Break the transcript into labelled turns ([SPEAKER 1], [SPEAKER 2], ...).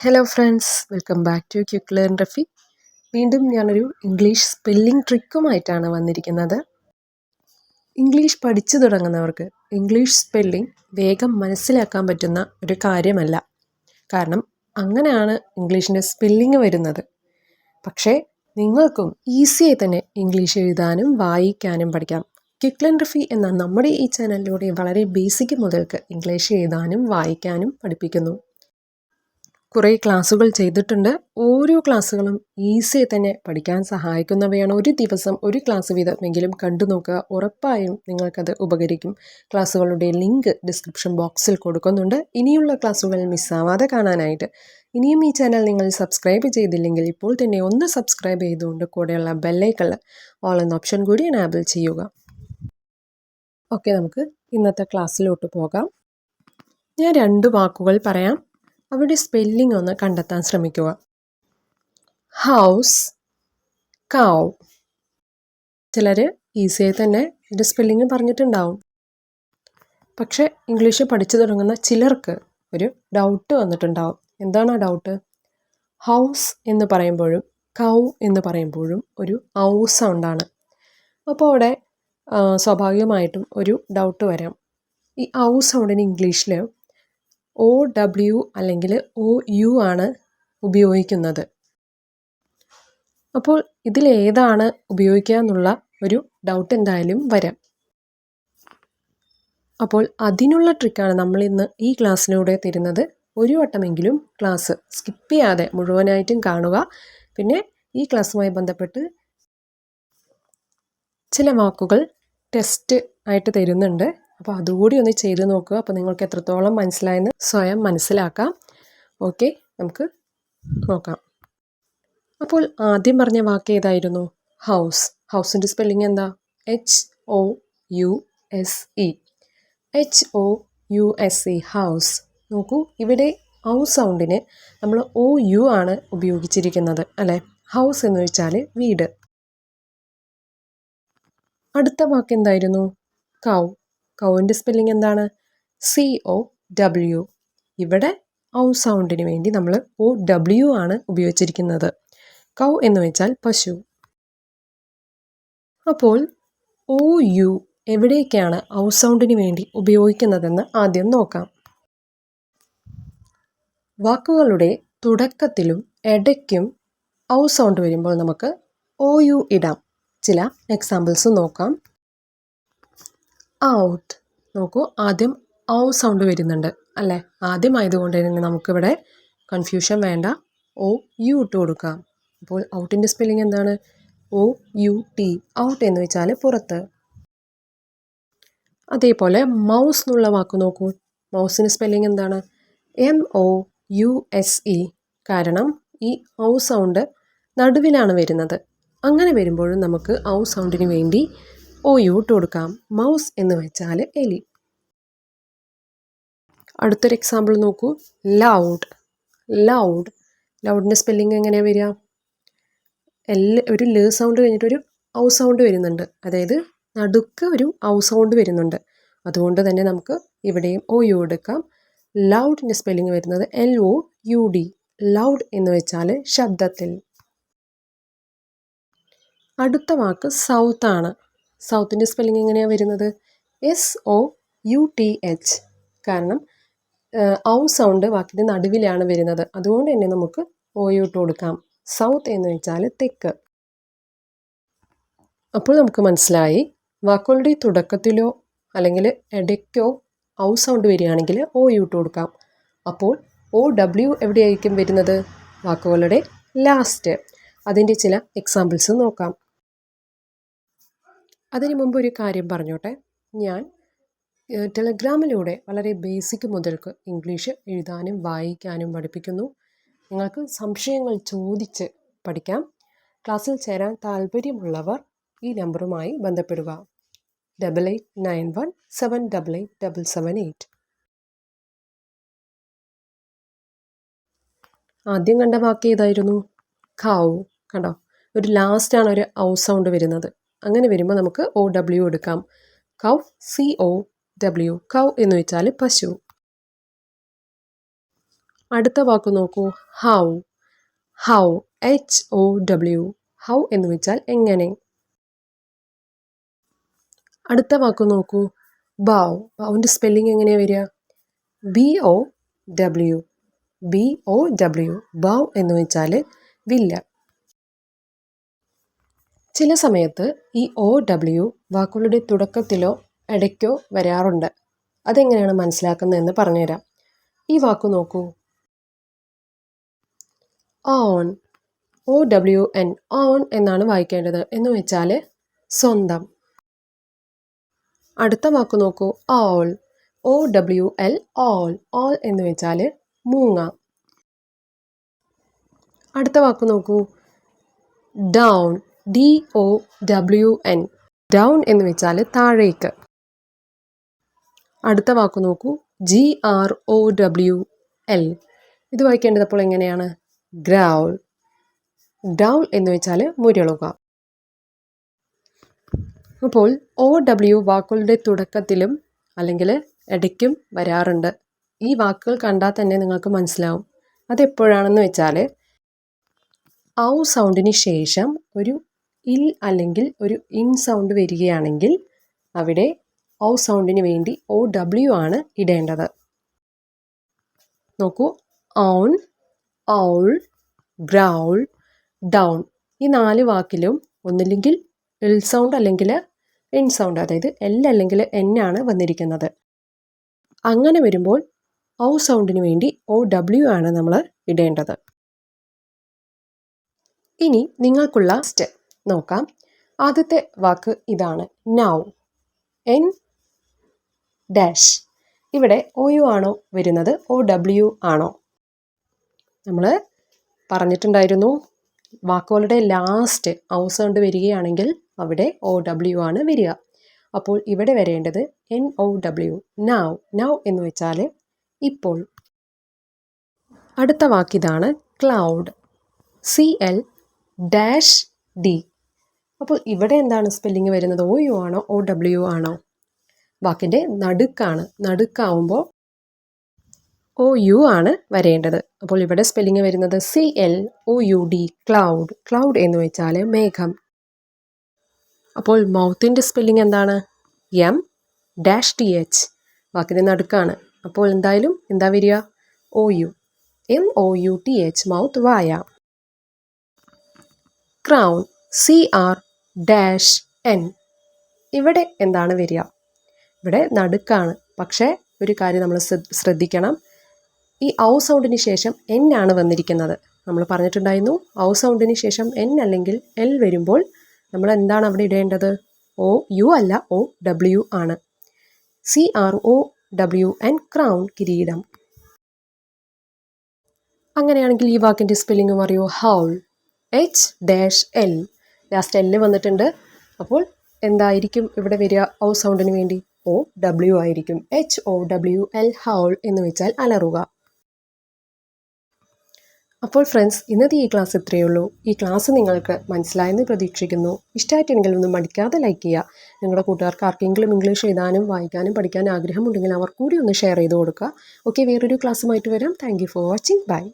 [SPEAKER 1] Hello friends welcome back to quick learn Rafi വീണ്ടും ഞാനൊരു English spelling ട്രിക്കുമായിട്ടാണ് വന്നിരിക്കുന്നത്. English പഠിച്ചു തുടങ്ങുന്നവർക്ക് ഇംഗ്ലീഷ് സ്പെല്ലിംഗ് വേഗം മനസ്സിലാക്കാൻ പറ്റുന്ന ഒരു കാര്യമല്ല. കാരണം അങ്ങനെയാണ് ഇംഗ്ലീഷിന്റെ സ്പെല്ലിംഗ് വരുന്നത്. പക്ഷേ നിങ്ങൾക്കും ഈസിയായി തന്നെ ഇംഗ്ലീഷ് എഴുതാനും വായിക്കാനും പഠിക്കാം. ക്യുക്ലൻ റഫി എന്ന നമ്മുടെ ഈ ചാനലിലൂടെ വളരെ ബേസിക് മുതൽക്ക് ഇംഗ്ലീഷ് എഴുതാനും വായിക്കാനും പഠിപ്പിക്കുന്നു. കുറേ ക്ലാസ്സുകൾ ചെയ്തിട്ടുണ്ട്. ഓരോ ക്ലാസ്സുകളും ഈസിയായി തന്നെ പഠിക്കാൻ സഹായിക്കുന്നവയാണ്. ഒരു ദിവസം ഒരു ക്ലാസ് വീതമെങ്കിലും കണ്ടു നോക്കുക. ഉറപ്പായും നിങ്ങൾക്കത് ഉപകരിക്കും. ക്ലാസ്സുകളുടെ ലിങ്ക് ഡിസ്ക്രിപ്ഷൻ ബോക്സിൽ കൊടുക്കുന്നുണ്ട്. ഇനിയുള്ള ക്ലാസ്സുകൾ മിസ്സാവാതെ കാണാനായിട്ട് ഇനിയും ഈ ചാനൽ നിങ്ങൾ സബ്സ്ക്രൈബ് ചെയ്തില്ലെങ്കിൽ ഇപ്പോൾ തന്നെ ഒന്ന് സബ്സ്ക്രൈബ് ചെയ്തുകൊണ്ട് കൂടെയുള്ള ബെല്ലൈക്കൾ ഓൾ എന്ന ഓപ്ഷൻ കൂടി എനാബിൾ ചെയ്യുക. ഓക്കെ നമുക്ക് ഇന്നത്തെ ക്ലാസ്സിലോട്ട് പോകാം. ഞാൻ രണ്ട് വാക്കുകൾ പറയാം. അവരുടെ സ്പെല്ലിംഗ് ഒന്ന് കണ്ടെത്താൻ ശ്രമിക്കുക. ഹൗസ് കൗ ചിലർ ഈസിയായി തന്നെ ഇതിന്റെ സ്പെല്ലിംഗ് പറഞ്ഞിട്ടുണ്ടാവും. പക്ഷേ ഇംഗ്ലീഷ് പഠിച്ചു തുടങ്ങുന്ന ചിലർക്ക് ഒരു ഡൗട്ട് വന്നിട്ടുണ്ടാവും. എന്താണ് ആ ഡൗട്ട് ഹൗസ് എന്ന് പറയുമ്പോഴും കൗ എന്ന് പറയുമ്പോഴും ഒരു ഔ സൗണ്ടാണ് അപ്പോൾ അവിടെ സ്വാഭാവികമായിട്ടും ഒരു ഡൗട്ട് വരാം. ഈ ഔ സൗണ്ടിന് ഇംഗ്ലീഷിൽ ഒ ഡബ്ല്യു അല്ലെങ്കിൽ ഒ യു ആണ് ഉപയോഗിക്കുന്നത്. അപ്പോൾ ഇതിലേതാണ് ഉപയോഗിക്കുക എന്നുള്ള ഒരു ഡൗട്ട് എന്തായാലും വരാം. അപ്പോൾ അതിനുള്ള ട്രിക്കാണ് നമ്മൾ ഇന്ന് ഈ ക്ലാസ്സിലൂടെ തരുന്നത്. ഒരു വട്ടമെങ്കിലും ക്ലാസ് സ്കിപ്പ് ചെയ്യാതെ മുഴുവനായിട്ടും കാണുക. പിന്നെ ഈ ക്ലാസ്സുമായി ബന്ധപ്പെട്ട് ചില വാക്കുകൾ ടെസ്റ്റ് ആയിട്ട് തരുന്നുണ്ട്. അപ്പോൾ അതുകൂടി ഒന്ന് ചെയ്ത് നോക്കുക. അപ്പോൾ നിങ്ങൾക്ക് എത്രത്തോളം മനസ്സിലായെന്ന് സ്വയം മനസ്സിലാക്കാം. ഓക്കെ നമുക്ക് നോക്കാം. അപ്പോൾ ആദ്യം പറഞ്ഞ വാക്ക് ഏതായിരുന്നു? ഹൗസ്. ഹൗസിന്റെ സ്പെല്ലിംഗ് എന്താ? H O U S E H O U S E house. നോക്കൂ ഇവിടെ ഔ സൗണ്ടിന് നമ്മൾ ഒ യു ആണ് ഉപയോഗിച്ചിരിക്കുന്നത് അല്ലേ? ഹൗസ് എന്ന് വെച്ചാൽ വീട്. അടുത്ത വാക്ക് എന്തായിരുന്നു? കൗ. കൗവിന്റെ സ്പെല്ലിംഗ് എന്താണ്? സി ഒ ഡബ്ല്യു ഇവിടെ ഔ സൗണ്ടിന് വേണ്ടി നമ്മൾ ഒ ഡബ്ല്യു ആണ് ഉപയോഗിച്ചിരിക്കുന്നത്. കൗ എന്ന് വെച്ചാൽ പശു. അപ്പോൾ ഒ യു എവിടേക്കാണ് ഔ സൗണ്ടിന് വേണ്ടി ഉപയോഗിക്കുന്നതെന്ന് ആദ്യം നോക്കാം. വാക്കുകളുടെ തുടക്കത്തിലും ഇടയ്ക്കും ഔ സൗണ്ട് വരുമ്പോൾ നമുക്ക് ഒ യു ഇടാം. ചില എക്സാമ്പിൾസ് നോക്കാം. ഔട്ട് നോക്കൂ ആദ്യം ഔ സൗണ്ട് വരുന്നുണ്ട് അല്ലേ? ആദ്യമായതുകൊണ്ട് തന്നെ നമുക്കിവിടെ കൺഫ്യൂഷൻ വേണ്ട. ഒ യു ഇട്ട് കൊടുക്കാം. അപ്പോൾ ഔട്ടിന്റെ സ്പെല്ലിംഗ് എന്താണ്? O U T. ഔട്ട് എന്ന് വെച്ചാൽ പുറത്ത്. അതേപോലെ മൗസ് എന്നുള്ള വാക്ക് നോക്കൂ. മൗസിന്റെ സ്പെല്ലിംഗ് എന്താണ്? M O U S E കാരണം ഈ ഔ സൗണ്ട് നടുവിലാണ് വരുന്നത്. അങ്ങനെ വരുമ്പോഴും നമുക്ക് ഔ സൗണ്ടിന് വേണ്ടി ഒ യൂട്ട് കൊടുക്കാം. മൗസ് എന്ന് വെച്ചാൽ എലി. അടുത്തൊരു എക്സാമ്പിൾ നോക്കൂ. ലൗഡ് ലൗഡ് ലൗഡിന്റെ സ്പെല്ലിംഗ് എങ്ങനെയാണ് വരിക? എല്ലാ ഒരു ല സൗണ്ട് കഴിഞ്ഞിട്ടൊരു ഔ സൗണ്ട് വരുന്നുണ്ട്. അതായത് നടുക്ക് ഒരു ഔ സൗണ്ട് വരുന്നുണ്ട്. അതുകൊണ്ട് തന്നെ നമുക്ക് ഇവിടെയും ഒ യു എടുക്കാം. ലൗഡിന്റെ സ്പെല്ലിംഗ് വരുന്നത് L O U D loud എന്ന് വെച്ചാൽ ശബ്ദത്തിൽ. അടുത്ത വാക്ക് സൗത്ത് ആണ്. സൗത്തിന്റെ സ്പെല്ലിംഗ് എങ്ങനെയാണ് വരുന്നത്? S O U T H കാരണം ഔ സൗണ്ട് വാക്കിന്റെ നടുവിലാണ് വരുന്നത്. അതുകൊണ്ട് തന്നെ നമുക്ക് ഓയോട്ട് യൂട്ട് കൊടുക്കാം. സൗത്ത് എന്ന് വെച്ചാൽ തെക്ക്. അപ്പോൾ നമുക്ക് മനസ്സിലായി. വാക്കുകളുടെ തുടക്കത്തിലോ അല്ലെങ്കിൽ ഇടയ്ക്കോ ഔ സൗണ്ട് വരികയാണെങ്കിൽ ഒ യൂട്ട് കൊടുക്കാം. അപ്പോൾ ഒ ഡബ്ല്യു എവിടെയായിരിക്കും വരുന്നത്? വാക്കുകളുടെ ലാസ്റ്റ് അതിന്റെ ചില എക്സാമ്പിൾസ് നോക്കാം. അതിന് മുമ്പ് ഒരു കാര്യം പറഞ്ഞോട്ടെ. ഞാൻ ടെലഗ്രാമിലൂടെ വളരെ ബേസിക് മുതൽക്ക് ഇംഗ്ലീഷ് എഴുതാനും വായിക്കാനും പഠിപ്പിക്കുന്നു. നിങ്ങൾക്ക് സംശയങ്ങൾ ചോദിച്ച് പഠിക്കാം. ക്ലാസ്സിൽ ചേരാൻ താല്പര്യമുള്ളവർ ഈ നമ്പറുമായി ബന്ധപ്പെടുക. Double eight nine one seven double eight double seven eight. ആദ്യം കണ്ട വാക്ക് ഏതായിരുന്നു? ഖാവു. കണ്ടോ? ഒരു ലാസ്റ്റാണ് ഒരു ഔ സൗണ്ട് വരുന്നത്. അങ്ങനെ വരുമ്പോൾ നമുക്ക് ഒ ഡബ്ല്യു എടുക്കാം. Cow C O W cow എന്ന് വെച്ചാൽ പശു. അടുത്ത വാക്ക് നോക്കൂ. How. How H O W how എന്ന് വെച്ചാൽ എങ്ങനെ? അടുത്ത വാക്ക് നോക്കൂ. ബാവ് ബാവിന്റെ സ്പെല്ലിംഗ് എങ്ങനെയാണ് വരിക? B O W B O W bow എന്ന് വെച്ചാൽ വില്ല. ചില സമയത്ത് ഈ ഒ ഡബ്ല്യു വാക്കുകളുടെ തുടക്കത്തിലോ ഇടയ്ക്കോ വരാറുണ്ട്. അതെങ്ങനെയാണ് മനസ്സിലാക്കുന്നതെന്ന് പറഞ്ഞുതരാം. ഈ വാക്ക് നോക്കൂ. Own. O W N own എന്നാണ് വായിക്കേണ്ടത്. എന്ന് വെച്ചാൽ സ്വന്തം. അടുത്ത വാക്ക് നോക്കൂ. Owl. O W L owl. All എന്ന് വെച്ചാൽ മൂങ്ങ. അടുത്ത വാക്ക് നോക്കൂ. Down. D O W N down എന്ന് വെച്ചാൽ താഴേക്ക്. അടുത്ത വാക്ക് നോക്കൂ. G R O W L ഇത് വായിക്കേണ്ടത് അപ്പോൾ എങ്ങനെയാണ്? ഗ്രൗൾ ഡൗൾ എന്ന് വെച്ചാൽ മുരളുക. അപ്പോൾ ഒ ഡബ്ല്യു വാക്കുകളുടെ തുടക്കത്തിലും അല്ലെങ്കിൽ ഇടയ്ക്കും വരാറുണ്ട്. ഈ വാക്കുകൾ കണ്ടാൽ തന്നെ നിങ്ങൾക്ക് മനസ്സിലാവും. അതെപ്പോഴാണെന്ന് വെച്ചാൽ ഔ സൗണ്ടിന് ശേഷം ഒരു ഇൽ അല്ലെങ്കിൽ ഒരു ഇൻ സൗണ്ട് വരികയാണെങ്കിൽ അവിടെ ഔ സൗണ്ടിന് വേണ്ടി ഒ ഡബ്ല്യു ആണ് ഇടേണ്ടത്. നോക്കൂ. Own owl growl down. ഈ നാല് വാക്കിലും ഒന്നില്ലെങ്കിൽ ഇൽ സൗണ്ട് അല്ലെങ്കിൽ ഇൻ സൗണ്ട് അതായത് എൽ അല്ലെങ്കിൽ എൻ ആണ് വന്നിരിക്കുന്നത്. അങ്ങനെ വരുമ്പോൾ ഔ സൗണ്ടിന് വേണ്ടി ഒ ഡബ്ല്യു ആണ് നമ്മൾ ഇടേണ്ടത്. ഇനി നിങ്ങൾക്കുള്ള സ്റ്റെപ്പ്. നോക്കാം. ആദ്യത്തെ വാക്ക് ഇതാണ്. നൗ എൻ ഡാഷ് ഇവിടെ ഒ യു ആണോ വരുന്നത്? ഒ ഡബ്ല്യു ആണോ? നമ്മൾ പറഞ്ഞിട്ടുണ്ടായിരുന്നു വാക്കുകളുടെ ലാസ്റ്റ് ഔസൗണ്ട് സൗണ്ട് വരികയാണെങ്കിൽ അവിടെ ഒ ഡബ്ല്യു ആണ് വരിക. അപ്പോൾ ഇവിടെ വരേണ്ടത് N O W now now എന്ന് വെച്ചാൽ ഇപ്പോൾ. അടുത്ത വാക്കിതാണ് cloud C L dash D അപ്പോൾ ഇവിടെ എന്താണ് സ്പെല്ലിംഗ് വരുന്നത്? ഒ യു ആണോ? ഒ ഡബ്ല്യു ആണോ? വാക്കിന്റെ നടുക്കാണ്. നടുക്കാവുമ്പോൾ ഒ യു ആണ് വരേണ്ടത്. അപ്പോൾ ഇവിടെ സ്പെല്ലിംഗ് വരുന്നത് C L O U D cloud cloud എന്ന് വെച്ചാൽ മേഘം. അപ്പോൾ മൗത്തിന്റെ സ്പെല്ലിംഗ് എന്താണ്? എം ഡാഷ് ടി എച്ച് വാക്കിന്റെ നടുക്കാണ്. അപ്പോൾ എന്തായാലും എന്താ വരിക? O U M O U T H mouth വായ. Crown C R dash N. ഇവിടെ എന്താണ് വരിക? ഇവിടെ നടുക്കാണ്. പക്ഷേ ഒരു കാര്യം നമ്മൾ ശ്രദ്ധിക്കണം. ഈ ഔ സൗണ്ടിന് ശേഷം എൻ ആണ് വന്നിരിക്കുന്നത്. നമ്മൾ പറഞ്ഞിട്ടുണ്ടായിരുന്നു ഔ സൗണ്ടിന് ശേഷം എൻ അല്ലെങ്കിൽ എൽ വരുമ്പോൾ നമ്മൾ എന്താണ് അവിടെ ഇടേണ്ടത്? ഒ യു അല്ല ഒ ഡബ്ല്യു ആണ്. C R O W N crown കിരീടം. അങ്ങനെയാണെങ്കിൽ ഈ വാക്കിന്റെ സ്പെല്ലിംഗ് അറിയോ? Howl. H dash L. Last L വന്നിട്ടുണ്ട്. അപ്പോൾ എന്തായിരിക്കും ഇവിടെ വരിക? ഔ സൗണ്ടിന് വേണ്ടി. ഒ ഡബ്ല്യു ആയിരിക്കും. H O W L howl എന്ന് വെച്ചാൽ അലറുക. അപ്പോൾ ഫ്രണ്ട്സ് ഇന്നത്തെ ഈ ക്ലാസ് ഇത്രയേ ഉള്ളൂ. ഈ ക്ലാസ് നിങ്ങൾക്ക് മനസ്സിലായെന്ന് പ്രതീക്ഷിക്കുന്നു. ഇഷ്ടമായിട്ടുണ്ടെങ്കിൽ ഒന്നും മടിക്കാതെ ലൈക്ക് ചെയ്യുക. നിങ്ങളുടെ കൂട്ടുകാർക്ക് ആർക്കെങ്കിലും ഇംഗ്ലീഷ് എഴുതാനും വായിക്കാനും പഠിക്കാനും ആഗ്രഹമുണ്ടെങ്കിൽ അവർ കൂടി ഒന്ന് ഷെയർ ചെയ്ത് കൊടുക്കുക. ഓക്കെ വേറൊരു ക്ലാസ്സുമായിട്ട് വരാം. Thank for watching. ബൈ.